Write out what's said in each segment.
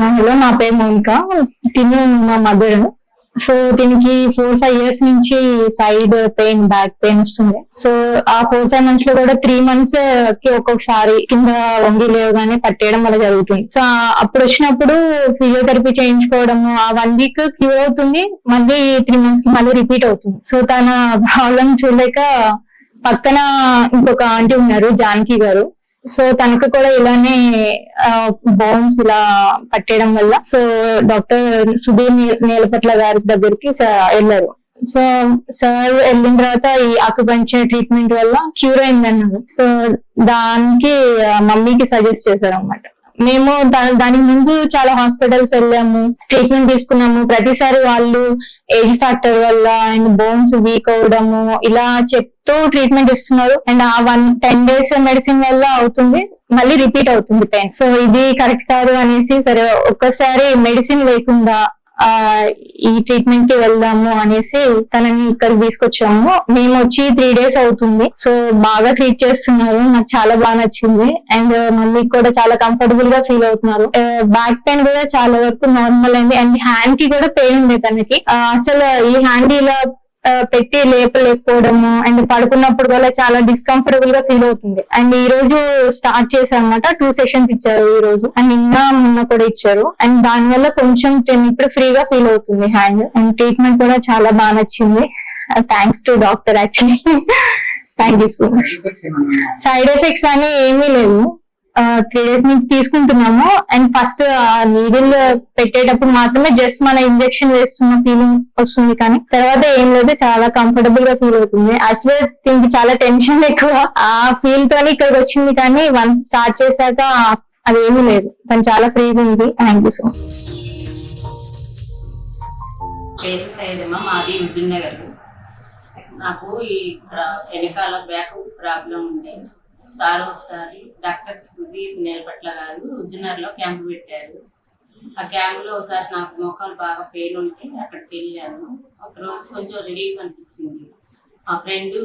Hello నా పేరు మౌనిక. తిను మా మదర్ సో దీనికి ఫోర్ ఫైవ్ ఇయర్స్ నుంచి సైడ్ పెయిన్ బ్యాక్ పెయిన్ వస్తుంది. సో ఆ ఫోర్ ఫైవ్ మంత్స్లో కూడా త్రీ మంత్స్కి ఒక్కొక్కసారి కింద వంగి లేవగానే పట్టేయడం వల్ల జరుగుతుంది. సో అప్పుడు వచ్చినప్పుడు ఫిజియోథెరపీ చేయించుకోవడం ఆ వన్ వీక్ క్యూర్ అవుతుంది మళ్ళీ త్రీ మంత్స్కి మళ్ళీ రిపీట్ అవుతుంది. సో తన ప్రాబ్లం చూడలేక పక్కన ఇంకొక ఆంటీ ఉన్నారు జానకి గారు. సో తనకు కూడా ఇలానే బోన్స్ ఇలా పట్టేయడం వల్ల సో డాక్టర్ సుధీర్ నీలపట్ల గారి దగ్గరికి వెళ్ళారు. సో సార్ వెళ్ళిన తర్వాత ఈ ఆకుపంచర్ ట్రీట్మెంట్ వల్ల క్యూర్ అయిందన్నారు. సో దానికి మమ్మీకి సజెస్ట్ చేశారు అనమాట మేము దానికి ముందు చాలా హాస్పిటల్స్ వెళ్ళాము ట్రీట్మెంట్ తీసుకున్నాము. ప్రతిసారి వాళ్ళు ఏజ్ ఫ్యాక్టర్ వల్ల అండ్ బోన్స్ వీక్ అవడము ఇలా చెప్తూ ట్రీట్మెంట్ ఇస్తున్నారు. అండ్ ఆ వన్ టెన్ డేస్ మెడిసిన్ వల్ల అవుతుంది మళ్ళీ రిపీట్ అవుతుంది పెయిన్. సో ఇది కరెక్ట్ కాదు అనేసి సరే ఒక్కసారి మెడిసిన్ లేకుండా ఆ ఈ ట్రీట్మెంట్కి వెళ్దాము అనేసి తనని ఇక్కడికి తీసుకొచ్చాము. మేము వచ్చి త్రీ డేస్ అవుతుంది. సో బాగా ట్రీట్ చేస్తున్నారు. నాకు చాలా బాగా నచ్చింది. అండ్ మళ్ళీ కూడా చాలా కంఫర్టబుల్గా ఫీల్ అవుతున్నారు. బ్యాక్ పెయిన్ కూడా చాలా వరకు నార్మల్ అయింది. అండ్ హ్యాండ్కి కూడా పెయిన్ ఉంది తనకి. అసలు ఈ హ్యాండ్ ఇలా పెట్టి లేపలేకపోవడము అండ్ పడుకున్నప్పుడు కూడా చాలా డిస్కంఫర్టబుల్గా ఫీల్ అవుతుంది. అండ్ ఈ రోజు స్టార్ట్ చేశారు అనమాట టూ సెషన్స్ ఇచ్చారు ఈ రోజు. అండ్ నిన్న మొన్న కూడా ఇచ్చారు. అండ్ దాని వల్ల కొంచెం ఇప్పుడు ఫ్రీగా ఫీల్ అవుతుంది హ్యాండ్ అండ్ ట్రీట్మెంట్ కూడా చాలా బాగా నచ్చింది. Thanks to doctor actually thank you so much side effects అని ఏమీ లేవు. త్రీ డేస్ నుంచి తీసుకుంటున్నాము. అండ్ ఫస్ట్ నీడిల్ పెట్టేటప్పుడు మాత్రమే జస్ట్ మన ఇంజెక్షన్ వేస్తున్న ఫీలింగ్ వస్తుంది కానీ తర్వాత ఏం లేదు చాలా కంఫర్టబుల్గా ఫీల్ అవుతుంది. యాక్చువల్లీ దీనికి చాలా టెన్షన్ ఎక్కువ. ఆ ఫీల్ తోనే ఇక్కడికి వచ్చింది కానీ వన్స్ స్టార్ట్ చేశాక అది ఏమీ లేదు. కానీ చాలా ఫ్రీగా ఉంది. థ్యాంక్ యూ సో పేరు సైదమ్మ మాది నాకు ఈ ఇక్కడ వెనకాల బ్యాక్ ప్రాబ్లం ఉండేది సార్ ఒకసారి డాక్టర్ సుదీప్ నేలపట్ల గారు ఉజ్జనర్లో క్యాంప్ పెట్టారు. ఆ క్యాంపులో ఒకసారి నాకు మోకాలు బాగా పెయిన్ ఉంటే అక్కడికి వెళ్ళాను ఒక రోజు కొంచెం రిలీఫ్ అనిపించింది. మా ఫ్రెండ్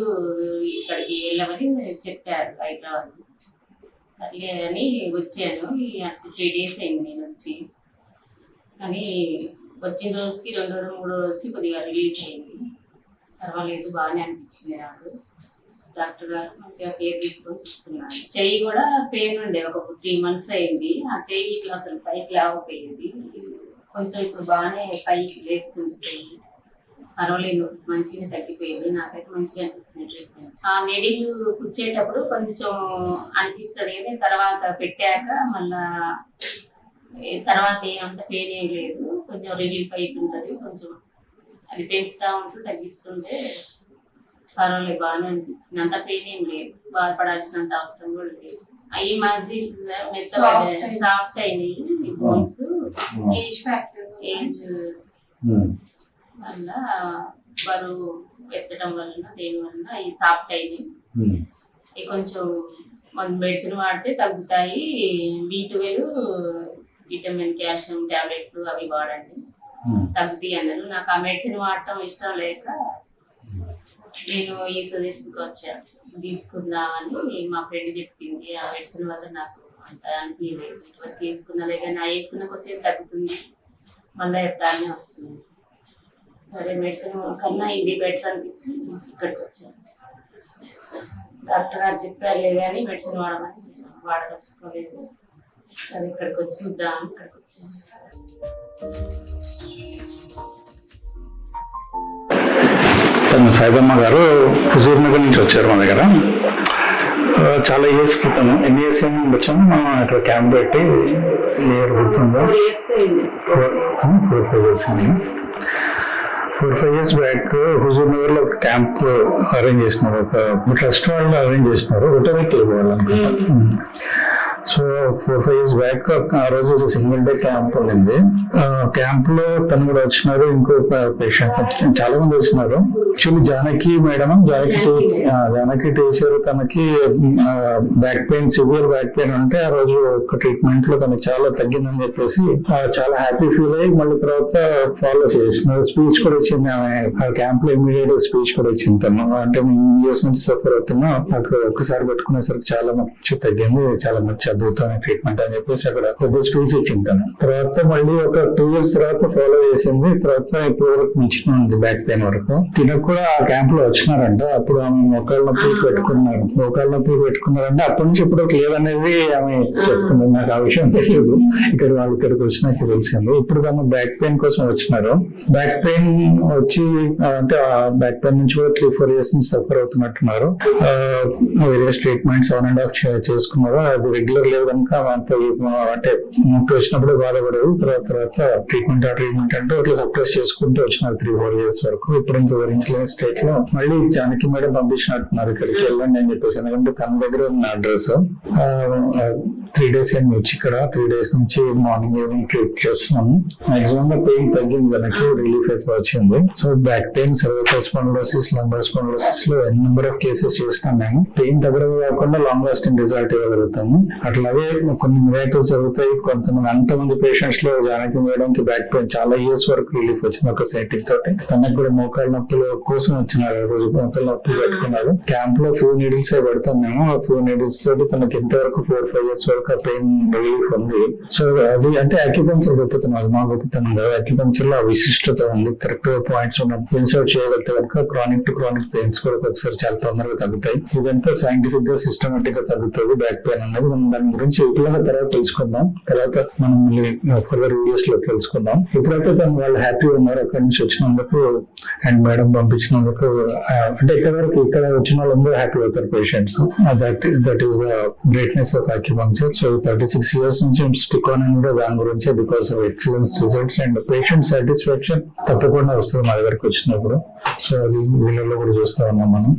ఇక్కడికి వెళ్ళమని చెప్పారు హైదరాబాద్. సర్లే అని వచ్చాను. అక్కడ త్రీ డేస్ అయింది నేను వచ్చి. కానీ వచ్చిన రోజుకి రెండో రోజు మూడో రోజుకి కొద్దిగా రిలీఫ్ అయింది. పర్వాలేదు బాగానే అనిపించింది నాకు. డాక్టర్ గారు మంచిగా కేర్ తీసుకొని చూస్తున్నారు. చెయ్యి కూడా పెయిన్ ఉండే ఒక త్రీ మంత్స్ అయింది. ఆ చెయ్యి ఇట్లా అసలు పైకి లేవకపోయింది. కొంచెం ఇప్పుడు బాగానే పైకి లేస్తుంది చెయ్యి. పర్వాలేదు మంచిగానే తగ్గిపోయింది. నాకైతే మంచిగా అనిపించింది ట్రీట్మెంట్ ఆ నెడిల్ కూర్చేటప్పుడు కొంచెం అనిపిస్తుంది కానీ తర్వాత పెట్టాక మళ్ళా తర్వాత ఏమంత పెయిన్ ఏం లేదు. కొంచెం రిలీఫ్ అవుతుంటుంది కొంచెం అది పెంచుతూ ఉంటూ తగ్గిస్తుంటే పర్వాలేదు బాగానే అనిపించింది. అంత పెయిన్ ఏం లేదు. బాధపడాల్సినంత అవసరం కూడా లేదు. అవి మధ్య సాఫ్ట్ అయినాయి. ఈ బోన్స్ ఏజ్ ఫ్యాక్టర్ ఏజ్ వల్ల బరువు ఎత్తడం వలన దేని వలన అవి సాఫ్ట్ అయినాయి. ఇవి కొంచెం మన మెడిసిన్ వాడితే తగ్గుతాయి. బి ట్వెల్వ్ విటమిన్ కాల్షియం టాబ్లెట్లు అవి వాడండి. తగ్గుతాయి అన్నారు. నాకు ఆ మెడిసిన్ వాడటం ఇష్టం లేక నేను ఈ సజెషన్కి వచ్చాను తీసుకుందామని మా ఫ్రెండ్ చెప్పింది. ఆ మెడిసిన్ వల్ల నాకు అంత అనిపించలేదు. ఇటువరకు వేసుకున్నదే కానీ ఆ వేసుకున్న కొద్దిసేపు తగ్గుతుంది. మళ్ళీ ఎప్పుడన్నా వస్తుంది. సరే మెడిసిన్ కన్నా ఇది బెటర్ అనిపించి ఇక్కడికి వచ్చాను డాక్టర్ గారు చెప్పారులే కానీ మెడిసిన్ వాడమని వాడదలుచుకోలేదు. సరే ఇక్కడికి వచ్చి చూద్దామని ఇక్కడికి వచ్చాను తను సైదమ్మ గారు హుజూర్ నగర్ నుంచి వచ్చారు మా దగ్గర. చాలా ఇయర్స్ క్రితం ఎన్ని ఇయర్స్ ఏమి వచ్చాము? మనం ఇక్కడ క్యాంప్ పెట్టి ఇయర్ గుర్తుందా? ఫోర్ ఫైవ్ ఇయర్స్ అని ఫోర్ ఫైవ్ ఇయర్స్ బ్యాక్ హుజూర్ నగర్లో ఒక క్యాంప్ అరేంజ్ చేసినారు ఒక ట్రస్ట్ వాళ్ళు అరేంజ్ చేసినారు రిటర్నిక్ వెళ్ళాలనుకుంటా so four five years back ఆ రోజు సింగిల్ డే క్యాంప్ ఉండింది. క్యాంప్లో తను కూడా వచ్చినారు ఇంకో పేషెంట్ చాలా మంది వచ్చినారు. Actually Janaki madam Janaki Janaki teacher తనకి back pain severe back pain ఉంటే ఆ రోజు ఒక ట్రీట్మెంట్లో తనకి చాలా తగ్గిందని చెప్పేసి చాలా హ్యాపీ ఫీల్ అయ్యి మళ్ళీ తర్వాత ఫాలో చేసినారు. స్పీచ్ కూడా వచ్చింది ఆమె. ఆ క్యాంప్లో ఇమీడియట్ స్పీచ్ కూడా వచ్చింది తను. అంటే ఇయర్స్ నుంచి సఫర్ అవుతున్నా నాకు ఒక్కసారి పెట్టుకునేసరికి చాలా మంచి తగ్గింది చాలా మంచి అద్భుతమైన ట్రీట్మెంట్ అని చెప్పేసి అక్కడ కొద్ది స్పీచ్ ఇచ్చింది తను. తర్వాత మళ్ళీ ఒక టూ ఇయర్స్ తర్వాత ఫాలో చేసింది. తర్వాత ఇప్పుడు వరకు మించిన ఉంది బ్యాక్ పెయిన్ వరకు. తినకు కూడా ఆ క్యాంప్లో వచ్చినారంట. అప్పుడు ఆమె మోకాళ్ళ నొప్పి పెట్టుకున్నారు. మోకాళ్ళ నొప్పి పెట్టుకున్నారంటే. అప్పటి నుంచి ఇప్పుడు లేదనేది ఆమె చెప్తుంది. నాకు ఆ విషయం తెలియదు ఇక్కడ వాళ్ళు ఇక్కడికి వచ్చినాక తెలిసింది. ఇప్పుడు తను బ్యాక్ పెయిన్ కోసం వచ్చినారు. బ్యాక్ పెయిన్ వచ్చి అంటే ఆ బ్యాక్ పెయిన్ నుంచి కూడా త్రీ ఫోర్ ఇయర్స్ నుంచి suffer అవుతున్నట్టున్నారు. Various treatments on and off చేసుకున్నారు. అది రెగ్యులర్ లేదు కనుక అంత అంటే నొప్పి వచ్చినప్పుడు బాధపడేది. తర్వాత తర్వాత ట్రీట్మెంట్ ఆ ట్రీట్మెంట్ అంటే అట్లా సప్రెస్ చేసుకుంటూ వచ్చినారు త్రీ ఫోర్ ఇయర్స్ వరకు. ఇప్పుడు ఇంకా వివరించలేని స్టేట్లో మళ్ళీ జానకి మేడం పంపించినట్టున్నారు. ఇక్కడికి వెళ్ళండి అని చెప్పేసి. ఎందుకంటే తన దగ్గర ఉన్న అడ్రస్ త్రీ డేస్ అని వచ్చి ఇక్కడ? త్రీ డేస్ నుంచి మార్నింగ్ ఈవినింగ్ ట్రీట్ చేస్తున్నాము మాక్సిమం గా పెయిన్ తగ్గింది మనకి రిలీఫ్ అయితే వచ్చింది. So back pain cervical spondylosis lumbar స్పాండిలోసిస్లో number of cases చేసినాం మేము. పెయిన్ తగ్గడం కాకుండా లాంగ్ లాస్టింగ్ రిజల్ట్ ఇవ్వగలుగుతాము. అట్లాగే కొన్ని మిరాకిల్స్ జరుగుతాయి. కొంతమంది అంతమంది పేషెంట్స్లో జానకి మేడంకి బ్యాక్ పెయిన్ చాలా ఇయర్స్ వరకు రిలీఫ్ వచ్చింది. ఒక సైటింగ్ తోటి. తనకు కూడా మోకాళ్ళ నొప్పుల కోసం వచ్చినారు. ఆ రోజు మోకాళ్ళ నొప్పి పెట్టుకున్నారు. క్యాంప్లో ఫ్యూ నీడిల్స్ పెడతాం మేము. ఆ ఫ్యూ నీడిల్స్ తోటి తనకి ఇంతవరకు ఫోర్ ఫైవ్ ఇయర్స్ వరకు ఆ పెయిన్ రిలీఫ్ ఉంది. సో అది అంటే అక్యుపంక్చర్ గొప్పతనం. అది మా గొప్పతనం కాదు. అక్యుపంక్చర్లో ఆ విశిష్టత ఉంది. కరెక్ట్గా పాయింట్స్ ఉన్న ఇన్సర్ట్ చేయగలిగితే కనుక క్రానిక్ టు క్రానిక్ పెయిన్స్ కూడా ఒకసారి చాలా తొందరగా తగ్గుతాయి. ఇదంతా సైంటిఫిక్గా సిస్టమేటిక్గా తగ్గుతుంది. బ్యాక్ పెయిన్ అనేది మనం దాని గురించి ఎప్పుడైనా తర్వాత తెలుసుకుందాం. తర్వాత మనం ఫర్దర్ వీడియోస్లో తెలుసుకుందాం. ఇప్పుడైతే తను వాళ్ళు హ్యాపీగా ఉన్నారు అక్కడి నుంచి వచ్చినందుకు అండ్ మేడం పంపించినందుకు అంటే ఇక్కడ వరకు ఇక్కడ వచ్చిన వాళ్ళందరూ హ్యాపీ అవుతారు patients that that is the greatness of acupuncture so thirty six years నుంచి స్టిక్ ఆన్ అని కూడా దాని గురించి because of excellence results and patient satisfaction తప్పకుండా వస్తుంది మా దగ్గరకు వచ్చినప్పుడు. సో అది వీళ్ళలో కూడా చూస్తా ఉన్నాం మనం.